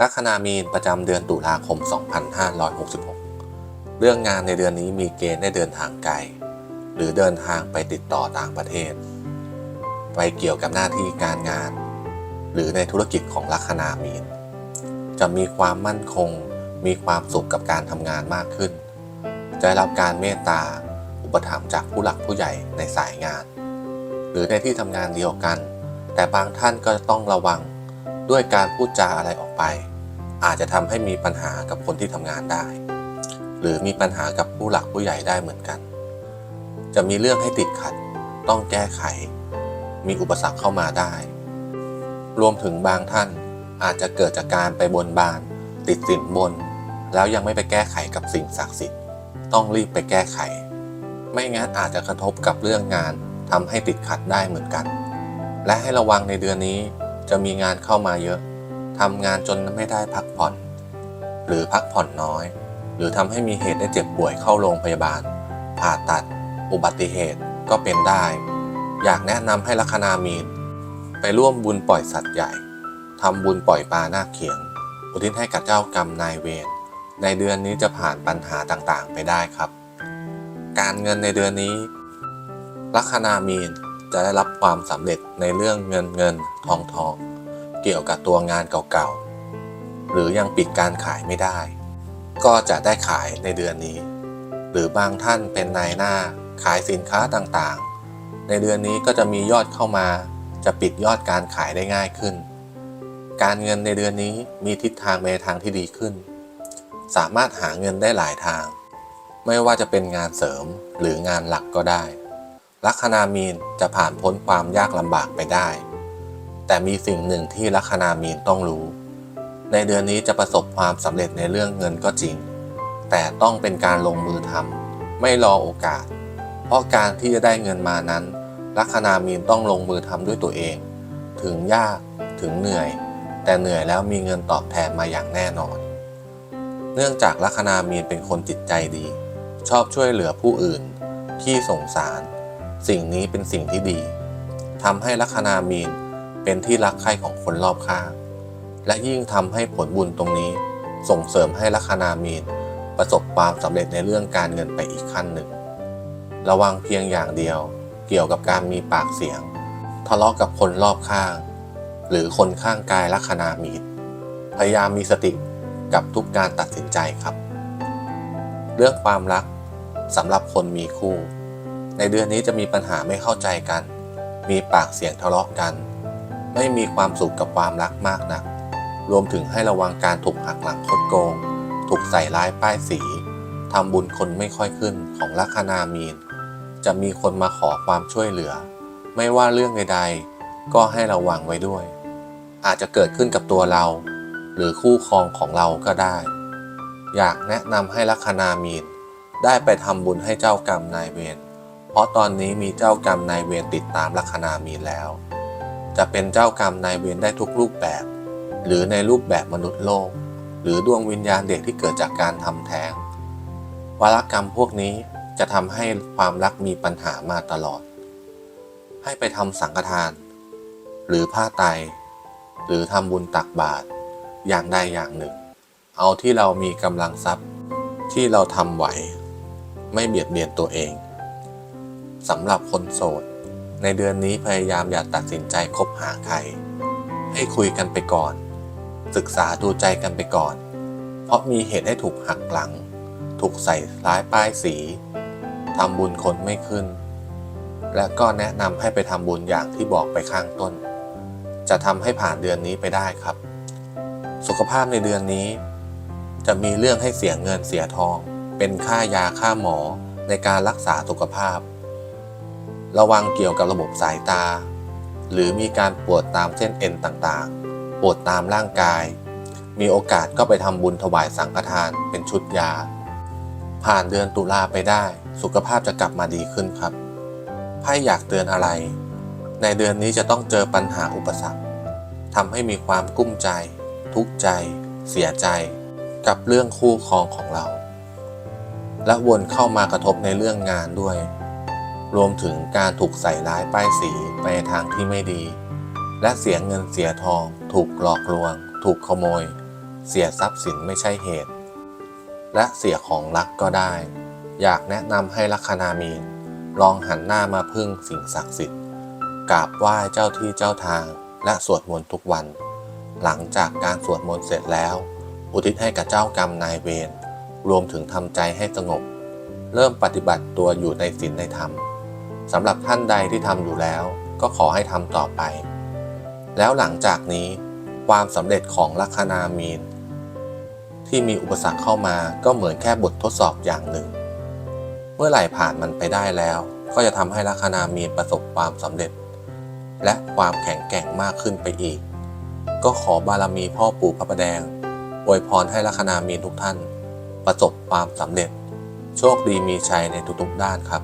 ลัคนามีนประจำเดือนตุลาคม 2566 เรื่องงานในเดือนนี้มีเกณฑ์ได้เดินทางไกล หรือเดินทางไปติดต่อต่างประเทศ ไปเกี่ยวกับหน้าที่การงาน หรือในธุรกิจของลัคนามีน จะมีความมั่นคง มีความสุขกับการทำงานมากขึ้น จะได้รับการเมตตา อุปถัมภ์จากผู้หลักผู้ใหญ่ในสายงาน หรือในที่ทำงานเดียวกัน แต่บางท่านก็ต้องระวัง ด้วยการพูดจาอะไรออกไป อาจจะทำให้มีปัญหากับคนที่ทำงานได้ หรือมีปัญหากับผู้หลักผู้ใหญ่ได้เหมือนกัน จะมีเรื่องให้ติดขัด ต้องแก้ไข มีอุปสรรคเข้ามาได้ รวมถึงบางท่านอาจจะเกิดจากการไปบนบาน ติดสินบน แล้วยังไม่ไปแก้ไขกับสิ่งศักดิ์สิทธิ์ ต้องรีบไปแก้ไข ไม่งั้นอาจจะกระทบกับเรื่องงานทำให้ติดขัดได้เหมือนกัน และให้ระวังในเดือนนี้ จะมีงานเข้ามาเยอะทำงานจนไม่ได้พักผ่อน หรือพักผ่อนน้อย หรือทำให้มีเหตุได้เจ็บป่วยเข้าโรงพยาบาล ผ่าตัด อุบัติเหตุก็เป็นได้ อยากแนะนำให้ลัคนามีน ไปร่วมบุญปล่อยสัตว์ใหญ่ทำบุญปล่อยปลาหน้าเขียง อุทิศให้กับเจ้ากรรมนายเวรในเดือนนี้จะผ่านปัญหาต่างๆ ไปได้ครับ การเงินในเดือนนี้ลัคนามีน จะได้รับความสำเร็จในเรื่องเงินเงินทองทอง เกี่ยวกับตัวงานเก่าๆ หรือยังปิดการขายไม่ได้ ก็จะได้ขายในเดือนนี้ หรือบางท่านเป็นนายหน้าขายสินค้าต่างๆ ในเดือนนี้ก็จะมียอดเข้ามา จะปิดยอดการขายได้ง่ายขึ้น การเงินในเดือนนี้มีทิศทางไปทางที่ดีขึ้น สามารถหาเงินได้หลายทาง ไม่ว่าจะเป็นงานเสริมหรืองานหลักก็ได้ ลัคนามีนจะผ่านพ้นความยากลำบากไปได้ แต่มีสิ่งหนึ่งที่ลัคนามีนต้องรู้ ในเดือนนี้จะประสบความสำเร็จในเรื่องเงินก็จริง แต่ต้องเป็นการลงมือทำไม่รอโอกาส เพราะการที่จะได้เงินมานั้น ลัคนามีนต้องลงมือทำด้วยตัวเอง ถึงยากถึงเหนื่อย แต่เหนื่อยแล้วมีเงินตอบแทนมาอย่างแน่นอน เนื่องจากลัคนามีนเป็นคนจิตใจดี ชอบช่วยเหลือผู้อื่นขี้สงสาร สิ่งนี้เป็นสิ่งที่ดีทำให้ลัคนามีนเป็นที่รักใคร่ของคนรอบข้างและยิ่งทำให้ผลบุญตรงนี้ ส่งเสริมให้ลัคนามีนประสบความสำเร็จในเรื่องการเงินไปอีกขั้นหนึ่ง ระวังเพียงอย่างเดียวเกี่ยวกับการมีปากเสียง ทะเลาะกับคนรอบข้าง หรือคนข้างกายลัคนามีนพยายามมีสติกับทุกการตัดสินใจครับ เรื่องความรักสำหรับคนมีคู่ ในเดือนนี้จะมีปัญหาไม่เข้าใจกัน มีปากเสียงทะเลาะกัน ไม่มีความสุขกับความรักมากนัก รวมถึงให้ระวังการถูกหักหลังคดโกง ถูกใส่ร้ายป้ายสีทำบุญคนไม่ค่อยขึ้นของลัคนามีน จะมีคนมาขอความช่วยเหลือ ไม่ว่าเรื่องใดๆ ก็ให้ระวังไว้ด้วย อาจจะเกิดขึ้นกับตัวเรา หรือคู่ครองของเราก็ได้ อยากแนะนำให้ลัคนามีน ได้ไปทำบุญให้เจ้ากรรมนายเวร เพราะตอนนี้มีเจ้ากรรมนายเวรติดตามลัคนามีแล้ว จะเป็นเจ้ากรรมนายเวรได้ทุกรูปแบบ หรือในรูปแบบมนุษย์โลก หรือดวงวิญญาณเด็กที่เกิดจากการทำแท้งวารกรรมพวกนี้จะทำให้ความรักมีปัญหามาตลอด ให้ไปทำสังฆทาน หรือผ้าไต หรือทำบุญตักบาตรอย่างใดอย่างหนึ่ง เอาที่เรามีกำลังทรัพย์ ที่เราทำไหว ไม่เบียดเบียนตัวเอง สำหรับคนโสด ในเดือนนี้พยายามอย่าตัดสินใจคบหาใคร ให้คุยกันไปก่อน ศึกษาดูใจกันไปก่อน เพราะมีเหตุให้ถูกหักหลัง ถูกใส่ร้ายป้ายสีทำบุญคนไม่ขึ้น และก็แนะนำให้ไปทำบุญอย่างที่บอกไปข้างต้น จะทำให้ผ่านเดือนนี้ไปได้ครับ สุขภาพในเดือนนี้ จะมีเรื่องให้เสียเงินเสียทอง เป็นค่ายาค่าหมอในการรักษาสุขภาพ ระวังเกี่ยวกับระบบสายตา หรือมีการปวดตามเส้นเอ็นต่างๆ ปวดตามร่างกาย มีโอกาสก็ไปทำบุญถวายสังฆทานเป็นชุดยา ผ่านเดือนตุลาไปได้ สุขภาพจะกลับมาดีขึ้นครับไพ่อยากเตือนอะไร ในเดือนนี้จะต้องเจอปัญหาอุปสรรคทำให้มีความกุ้มใจ ทุกข์ใจ เสียใจ กับเรื่องคู่ครองของเรา และวนเข้ามากระทบในเรื่องงานด้วย รวมถึงการถูกใส่ร้ายป้ายสีไปทางที่ไม่ดี และเสียเงินเสียทอง ถูกหลอกลวง ถูกขโมย เสียทรัพย์สินไม่ใช่เหตุ และเสียของรักก็ได้ อยากแนะนำให้ลัคนามีน ลองหันหน้ามาพึ่งสิ่งศักดิ์สิทธิ์กราบไหว้เจ้าที่เจ้าทาง และสวดมนต์ทุกวัน หลังจากการสวดมนต์เสร็จแล้ว อุทิศให้กับเจ้ากรรมนายเวรรวมถึงทำใจให้สงบ เริ่มปฏิบัติตัวอยู่ในศีลในธรรม สำหรับท่านใดที่ทำอยู่แล้ว ก็ขอให้ทำต่อไป แล้วหลังจากนี้ ความสำเร็จของลัคนามีน ที่มีอุปสรรคเข้ามาก็เหมือนแค่บททดสอบอย่างหนึ่ง เมื่อไหร่ผ่านมันไปได้แล้ว ก็จะทำให้ลัคนามีนประสบความสำเร็จ และความแข็งแกร่งมากขึ้นไปอีก ก็ขอบารมีพ่อปู่พระประแดงอวยพรให้ลัคนามีนทุกท่าน ประสบความสำเร็จ โชคดีมีชัยในทุกๆด้านครับ